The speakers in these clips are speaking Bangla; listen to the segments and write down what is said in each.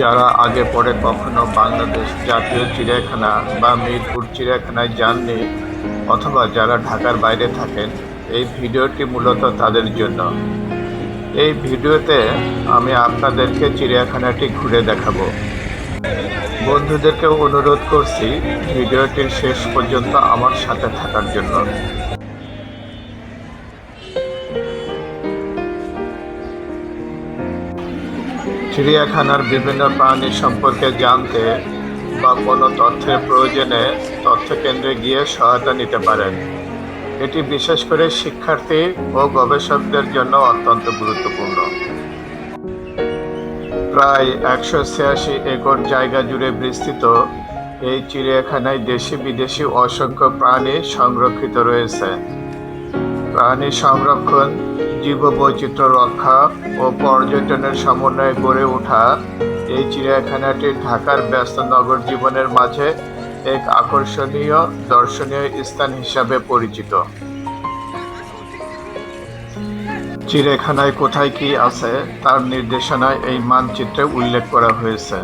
যারা আগে পরে কখনো বাংলাদেশ জাতীয় চিড়িয়াখানা বা মিরপুর চিড়িয়াখানায় যাননি অথবা যারা ঢাকার বাইরে থাকেন, এই ভিডিওটি মূলত তাদের জন্য। এই ভিডিওতে আমি আপনাদেরকে চিড়িয়াখানাটি ঘুরে দেখাবো। বন্ধুদেরকে অনুরোধ করছি ভিডিওটির শেষ পর্যন্ত আমার সাথে থাকার জন্য। চিড়িয়াখানার বিভিন্ন প্রাণী সম্পর্কে জানতে বা কোনো তথ্যের প্রয়োজনে তথ্যকেন্দ্রে গিয়ে সহায়তা নিতে পারেন। এটি বিশেষ করে শিক্ষার্থী ও গবেষকদের জন্য অত্যন্ত গুরুত্বপূর্ণ। প্রায় একশো ছিয়াশি একর জায়গা জুড়ে বিস্তৃত। এই চিড়িয়াখানায় দেশি বিদেশি অসংখ্য প্রাণী সংরক্ষিত রয়েছে। প্রাণী সংরক্ষণ, জীববৈচিত্র্য রক্ষা ও পর্যটনের সমন্বয়ে গড়ে ওঠা এই চিড়িয়াখানাটি ঢাকার ব্যস্ত নগর জীবনের মাঝে এক আকর্ষণীয়, দর্শনীয় স্থান হিসাবে পরিচিত। চিড়িয়াখানায় কোথায় কি আছে, তার নির্দেশনায় এই মানচিত্রে উল্লেখ করা হয়েছে।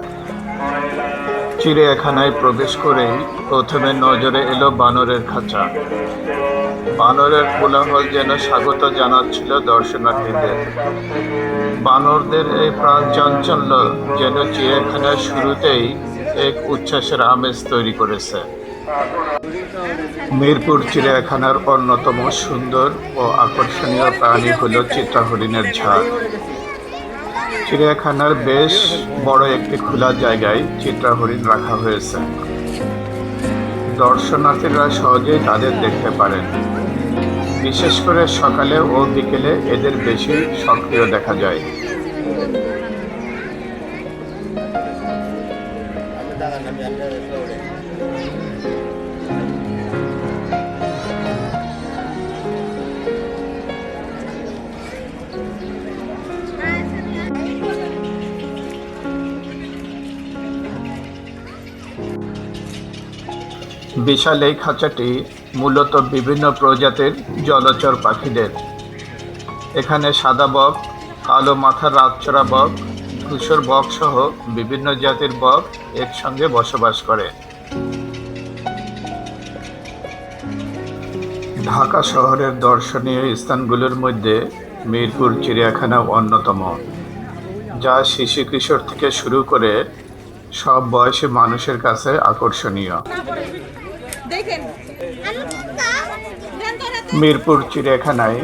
চিড়িয়াখানায় প্রবেশ করেই প্রথমে নজরে এলো বানরের খাঁচা। বানরের কোলাহল যেন স্বাগত জানাচ্ছিল দর্শনার্থীদের। বানরদের এই প্রাণ চাঞ্চল্য যেন চিড়িয়াখানার শুরুতেই এক উচ্ছ্বাসের আমেজ তৈরি করেছে। মিরপুর চিড়িয়াখানার অন্যতম সুন্দর ও আকর্ষণীয় প্রাণী হল চিত্রা হরিণের ঝাঁক চিড়িয়াখানার বেশ বড় একটি খোলা জায়গায় চিত্রা হরিণ রাখা হয়েছে। দর্শনার্থীরা সহজেই তাদের দেখতে পারেন। বিশেষ করে সকালে ও বিকেলে এদের বেশি সক্রিয় দেখা যায়। বিশাল এই খাঁচাটি মূলত বিভিন্ন প্রজাতির জলচর পাখিদের। এখানে সাদা বক, কালো মাথার রাতচরা বক, ধূসর বক সহ বিভিন্ন জাতির বক একসঙ্গে বসবাস করে। ঢাকা শহরের দর্শনীয় স্থানগুলোর মধ্যে মিরপুর, চিড়িয়াখানা অন্যতম, যা শিশু কিশোর থেকে শুরু করে সব বয়সী মানুষের কাছে আকর্ষণীয়। মিরপুর চিড়িয়াখানায়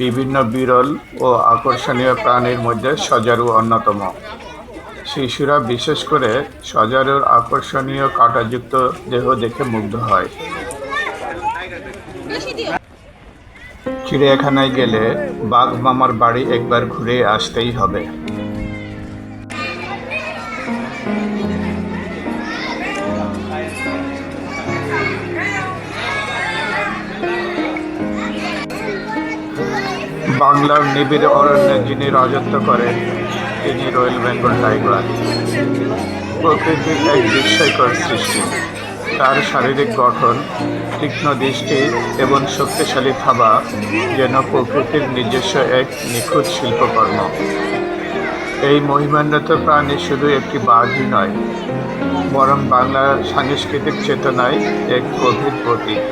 বিভিন্ন বিরল ও আকর্ষণীয় প্রাণীর মধ্যে সজারু অন্যতম। শিশুরা বিশেষ করে সজারুর আকর্ষণীয় কাঁটাযুক্ত দেহ দেখে মুগ্ধ হয়। চিড়িয়াখানায় গেলে বাঘ মামার বাড়ি একবার ঘুরে আসতেই হবে। বাংলার নিবিড় অরণ্যে যিনি রাজত্ব করেন, তিনি রয়্যাল বেঙ্গল টাইগার। প্রকৃতির এক বিস্ময়কর সৃষ্টি। তার শারীরিক গঠন, তীক্ষ্ণ দৃষ্টি এবং শক্তিশালী থাবা যেন প্রকৃতির নিজস্ব এক নিখুঁত শিল্পকর্ম। এই মহিমান্বিত প্রাণী শুধু একটি বাঘই নয়, বরং বাংলার সাংস্কৃতিক চেতনায় এক গভীর প্রতীক।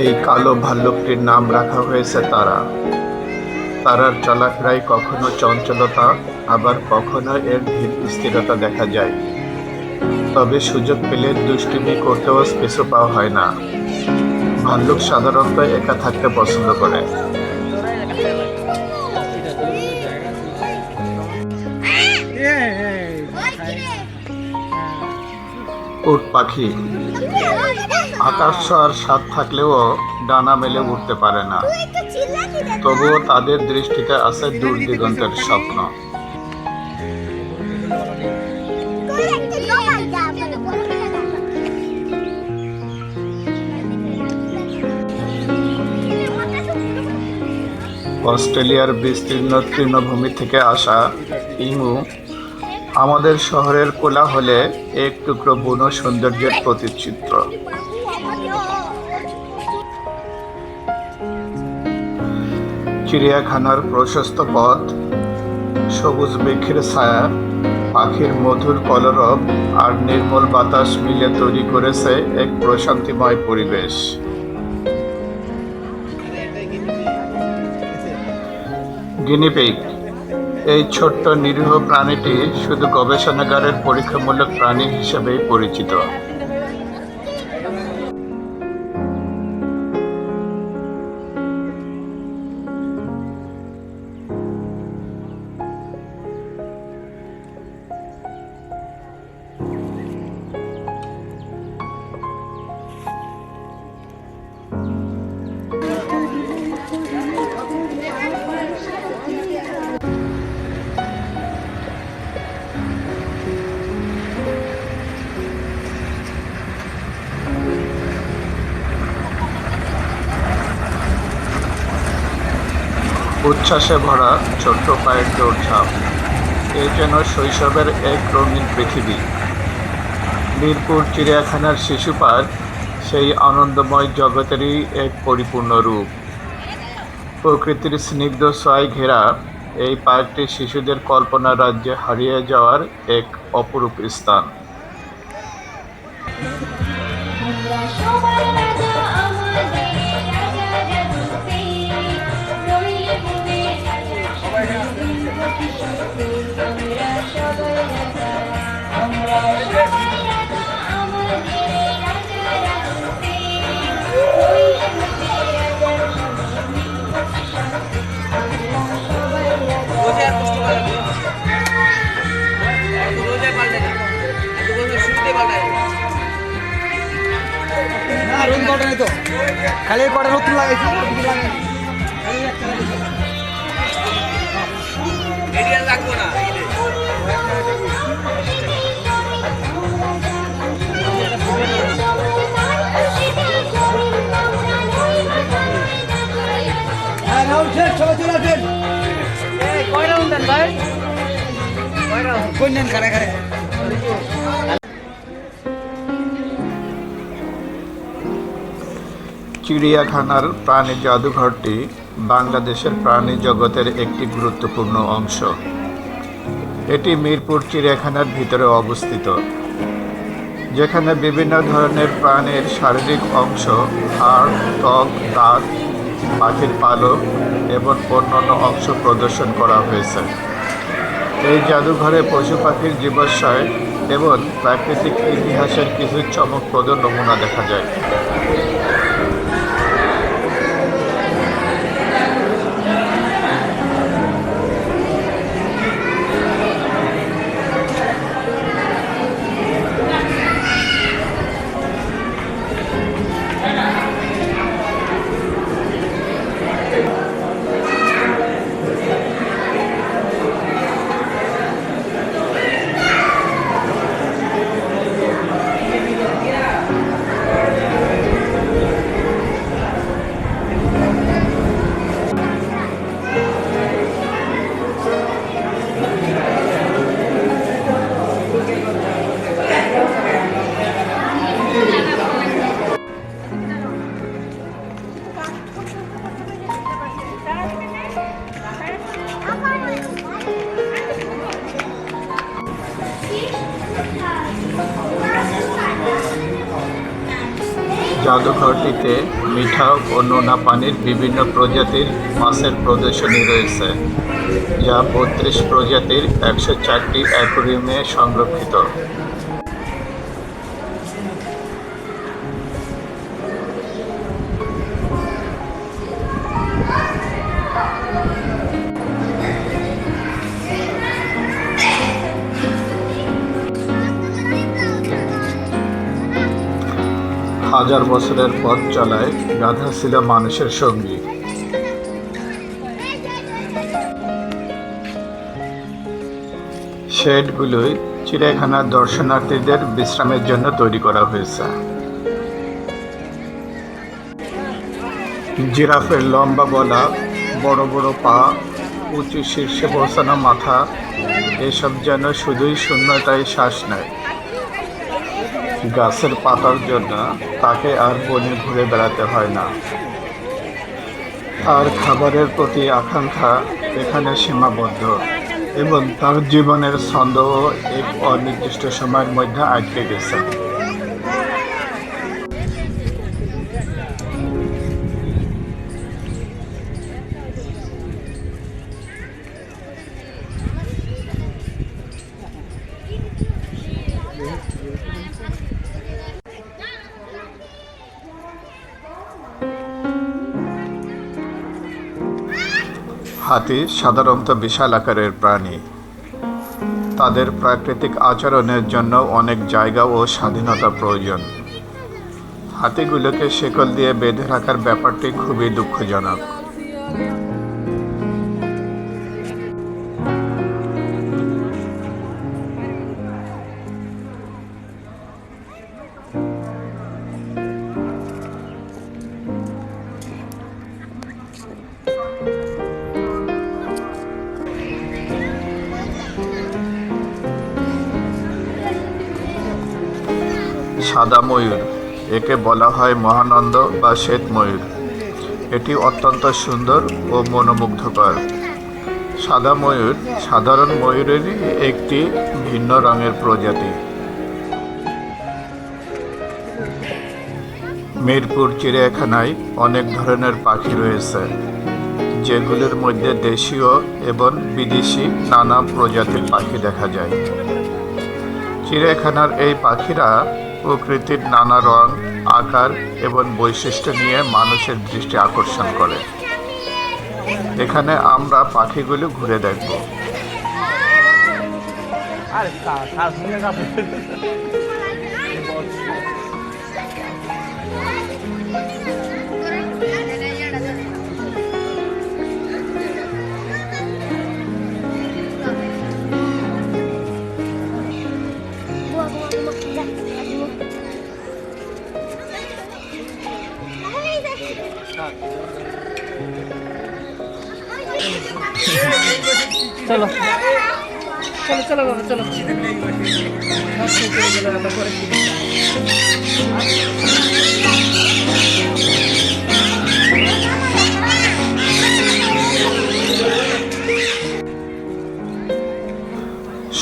এই কালো ভাল্লুকটির নাম রাখা হয়েছে তারা। তারার চলাফেরায় কখনো চঞ্চলতা, আবার কখনো এর ধীর স্থিরতা দেখা যায়। তবে সুযোগ পেলে দুষ্টুমি করতেও পিছু পাওয়া হয় না। ভাল্লুক সাধারণত একা থাকতে পছন্দ করে। উট পাখি। আকাশ ছোঁয়ার স্বাদ থাকলেও ডানা মেলে উঠতে পারে না। তবুও তাদের দৃষ্টিতে আছে দূর দিগন্তের স্বপ্ন। অস্ট্রেলিয়ার বিস্তীর্ণ তৃণভূমি থেকে আসা ইমু আমাদের শহরের কোলাহলে এক টুকরো বুনো সৌন্দর্যের প্রতিচিত্র চিড়িয়াখানার প্রশস্ত পথ, সবুজ বৃক্ষের ছায়া, পাখির মধুর কলরব আর নির্মল বাতাস মিলে তৈরি করেছে এক প্রশান্তিময় পরিবেশ। গিনিপিগ এই ছোট্ট নিরীহ প্রাণীটি শুধু গবেষণাগারের পরীক্ষামূলক প্রাণী হিসেবেই পরিচিত। উচ্ছ্বাসে ভরা ছোট্ট পায়ের দৌড়ঝাঁপ এ যেন শৈশবের এক রঙিন পৃথিবী। মিরপুর চিড়িয়াখানার শিশু পার্ক সেই আনন্দময় জগতেরই এক পরিপূর্ণ রূপ। প্রকৃতির স্নিগ্ধ ছয় ঘেরা এই পার্কটি শিশুদের কল্পনা রাজ্যে হারিয়ে যাওয়ার এক অপরূপ স্থান। খালি কটা নতুন লাগাইছি? রাখব না এই যে। রাহুল শেষ সবাই চলে আসেন কয় রাউন্ড দেন ভাই? কয় রাউন্ড কোন নেন খারে খারে চিড়িয়াখানার প্রাণী জাদুঘরটি বাংলাদেশের প্রাণী জগতের একটি গুরুত্বপূর্ণ অংশ। এটি মিরপুর চিড়িয়াখানার ভিতরে অবস্থিত, যেখানে বিভিন্ন ধরনের প্রাণীর শারীরিক অংশ, হাড়, ত্বক, দাঁত, পাখির পালক এবং অন্যান্য অংশ প্রদর্শন করা হয়েছে। এই জাদুঘরে পশু পাখির জীবাশ্রয় এবং প্রাকৃতিক ইতিহাসের কিছু চমকপ্রদ নমুনা দেখা যায়। জাদুঘরটিতে মিঠা ও নোনা পানির বিভিন্ন প্রজাতির মাছের প্রদর্শনী রয়েছে, যা বত্রিশ প্রজাতির একশো চারটি অ্যাকোরিয়ামে সংরক্ষিত। হাজার বছরের পথ চলায় গাধা ছিল মানুষের সঙ্গী। শেডগুলোই চিড়িয়াখানার দর্শনার্থীদের বিশ্রামের জন্য তৈরি করা হয়েছে। জিরাফের লম্বা গলা, বড় বড় পা, উঁচু শীর্ষে পৌঁছানো মাথা, এসব যেন শুধুই শূন্যতায় শ্বাস নেয়। গাছের পাতার জন্য তাকে আর বনে ঘুরে বেড়াতে হয় না। তার খাবারের প্রতি আকাঙ্ক্ষা এখানে সীমাবদ্ধ এবং তার জীবনের ছন্দও এক অনির্দিষ্ট সময়ের মধ্যে আটকে গেছে। হাতি সাধারণত বিশাল আকারের প্রাণী। তাদের প্রাকৃতিক আচরণের জন্য অনেক জায়গা ও স্বাধীনতা প্রয়োজন। হাতিগুলোকে শেকল দিয়ে বেঁধে রাখার ব্যাপারটি খুবই দুঃখজনক। সাদা ময়ূর একে বলা হয় মহানন্দ বা শ্বেত ময়ূর এটি অত্যন্ত সুন্দর ও মনোমুগ্ধকর। সাদা ময়ূর সাধারণ ময়ূরেরই একটি ভিন্ন রঙের প্রজাতি। মিরপুর চিড়িয়াখানায় অনেক ধরনের পাখি রয়েছে, যেগুলির মধ্যে দেশীয় এবং বিদেশি নানা প্রজাতির পাখি দেখা যায়। চিড়িয়াখানার এই পাখিরা প্রকৃতির নানা রং, আকার এবং বৈশিষ্ট্য নিয়ে মানুষের দৃষ্টি আকর্ষণ করে। এখানে আমরা পাখিগুলো ঘুরে দেখব। চলো। চলো চলো বাবা, চলো।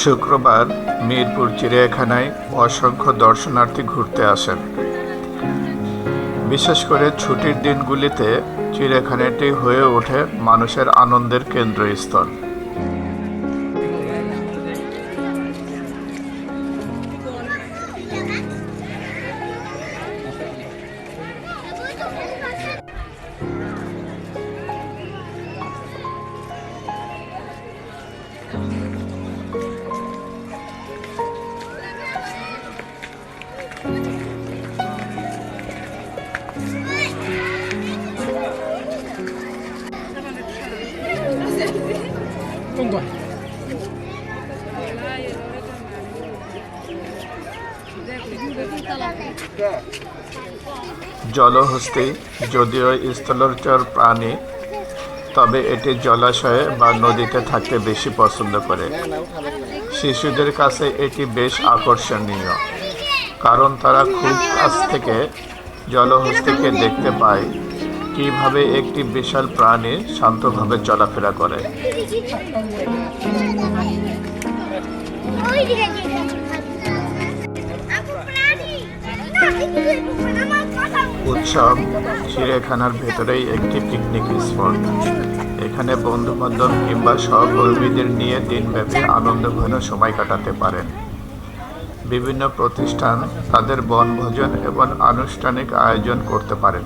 শুক্রবার মিরপুর চিড়িয়াখানায় অসংখ্য দর্শনার্থী ঘুরতে আসেন। বিশেষ করে ছুটির দিনগুলিতে চিড়িয়াখানাটি হয়ে ওঠে মানুষের আনন্দের কেন্দ্রস্থল। জলহস্তি যদিও স্থলচর প্রাণী, তবে এটি জলাশয়ে বা নদীতে থাকতে বেশি পছন্দ করে। শিশুদের কাছে এটি বেশ আকর্ষণীয়, কারণ তারা খুব কাছ থেকে জলহস্তিকে দেখতে পায়, কীভাবে একটি বিশাল প্রাণী শান্তভাবে চলাফেরা করে। ওই উৎসব চিড়িয়াখানার ভেতরেই একটি পিকনিক স্পট এখানে বন্ধু বান্ধব কিংবা সহকর্মীদের নিয়ে দিনব্যাপী আনন্দঘন সময় কাটাতে পারেন। বিভিন্ন প্রতিষ্ঠান তাদের বনভোজন এবং আনুষ্ঠানিক আয়োজন করতে পারেন।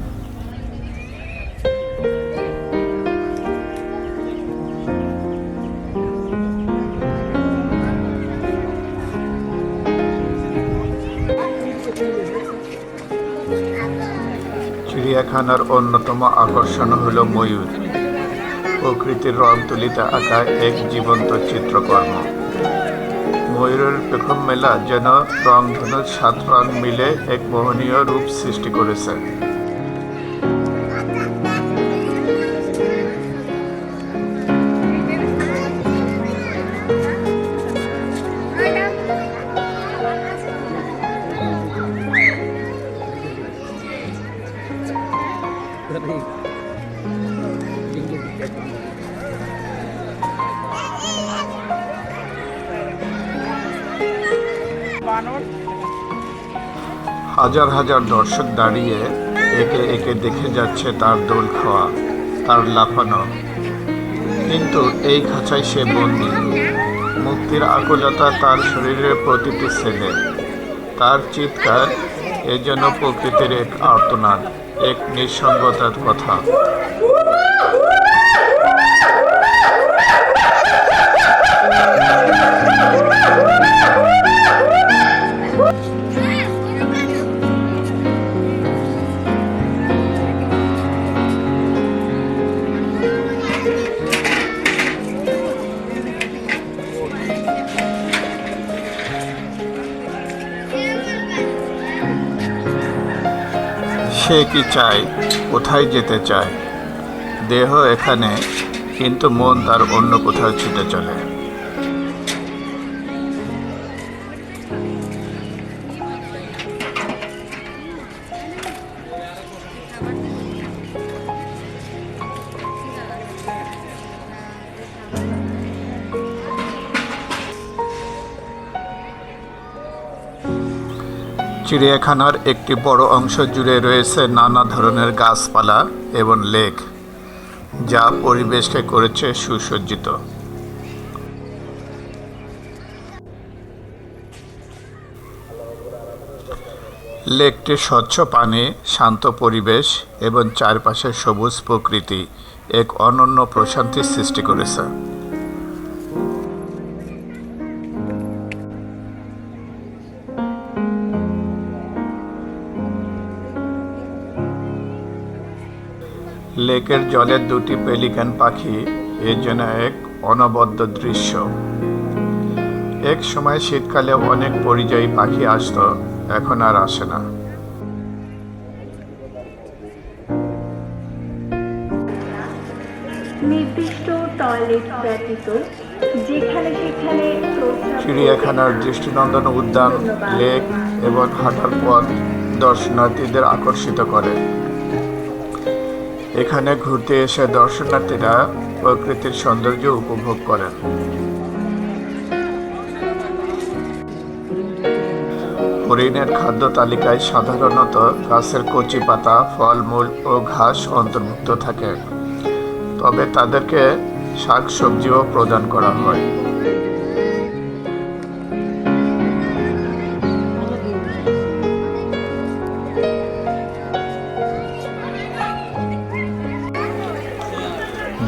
চিড়িয়াখানার অন্যতম আকর্ষণ হল ময়ূর। প্রকৃতির রং তুলিতে আঁকা এক জীবন্ত চিত্রকর্ম। ময়ূরের পেখম মেলা যেন রংধনুর সাত রং মিলে এক মোহনীয় রূপ সৃষ্টি করেছে। হাজার হাজার দর্শক দাঁড়িয়ে একে একে দেখে যাচ্ছে তার দোল খাওয়া, তার লাফানো। কিন্তু এই খাঁচাই সে বন্দি। মুক্তির আকুলতা তার শরীরের প্রতিটি সেলে তার চিৎকার এ যেন প্রকৃতির এক আর্তনাদ, এক নিঃসঙ্গতার কথা। সে কি চায়, কোথায় যেতে চায়? দেহ এখানে, কিন্তু মন তার অন্য কোথাও ছুটে চলে। চিড়িয়াখানার একটি বড় অংশ জুড়ে রয়েছে নানা ধরনের গাছপালা এবং লেক, যা পরিবেশকে করেছে সুসজ্জিত। লেকটি স্বচ্ছ পানি, শান্ত পরিবেশ এবং চারপাশের সবুজ প্রকৃতি এক অনন্য প্রশান্তির সৃষ্টি করেছে। লেকের জলের দুটি পেলিকান পাখি এ যেন এক অনবদ্য দৃশ্য। এক সময় শীতকালে অনেক পরিযায়ী পাখি আসতো এখন আর আসে না। নির্দিষ্ট টয়লেট ব্যতীত যেখানে সেখানে চিড়িয়াখানার দৃষ্টিনন্দন উদ্যান লেক এবং হাঁটার পথ দর্শনার্থীদের আকর্ষিত করে। এখানে ঘুরতে এসে দর্শনার্থীরা প্রকৃতির সৌন্দর্য উপভোগ করেন। হরিণের খাদ্য তালিকায় সাধারণত গাছের কচি পাতা, ফলমূল ও ঘাস অন্তর্ভুক্ত থাকে। তবে তাদেরকে শাক সবজিও প্রদান করা হয়।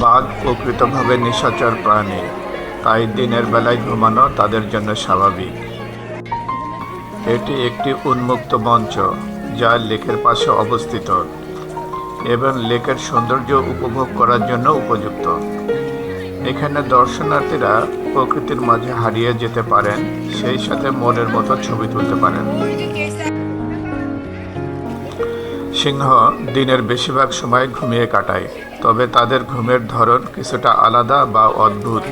বাঘ প্রকৃতভাবে নিশাচর প্রাণী। তাই দিনের বেলায় ঘুমানো তাদের জন্য স্বাভাবিক। এটি একটি উন্মুক্ত মঞ্চ, যা লেকের পাশে অবস্থিত এবং লেকের সৌন্দর্য উপভোগ করার জন্য উপযুক্ত। এখানে দর্শনার্থীরা প্রকৃতির মাঝে হারিয়ে যেতে পারেন, সেই সাথে মনের মতো ছবি তুলতে পারেন। সিংহ দিনের বেশিরভাগ সময় ঘুমিয়ে কাটায়, তবে তাদের ঘুমের ধরন কিছুটা আলাদা বা অদ্ভুত।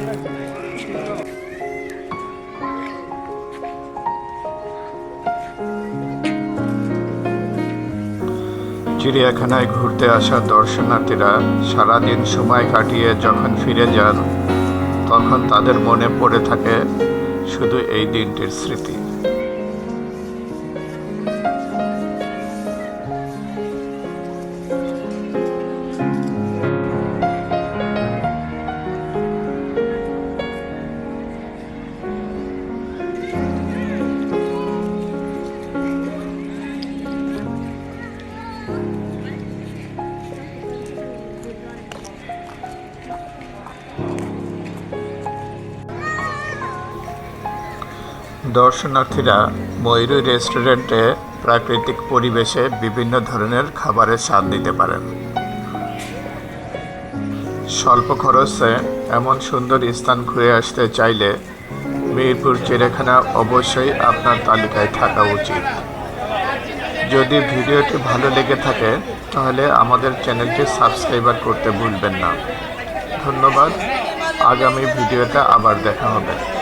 চিড়িয়াখানায় ঘুরতে আসা দর্শনার্থীরা সারাদিন সময় কাটিয়ে যখন ফিরে যান, তখন তাদের মনে পড়ে থাকে শুধু এই দিনটির স্মৃতি। দর্শনার্থীরা ময়ূরী রেস্টুরেন্টে প্রাকৃতিক পরিবেশে বিভিন্ন ধরনের খাবারের স্বাদ নিতে পারেন। স্বল্প খরচে এমন সুন্দর স্থান ঘুরে আসতে চাইলে মিরপুর চিড়িয়াখানা অবশ্যই আপনার তালিকায় থাকা উচিত। যদি ভিডিওটি ভালো লেগে থাকে, তাহলে আমাদের চ্যানেলটি সাবস্ক্রাইবার করতে ভুলবেন না। ধন্যবাদ। আগামী ভিডিওতে আবার দেখা হবে।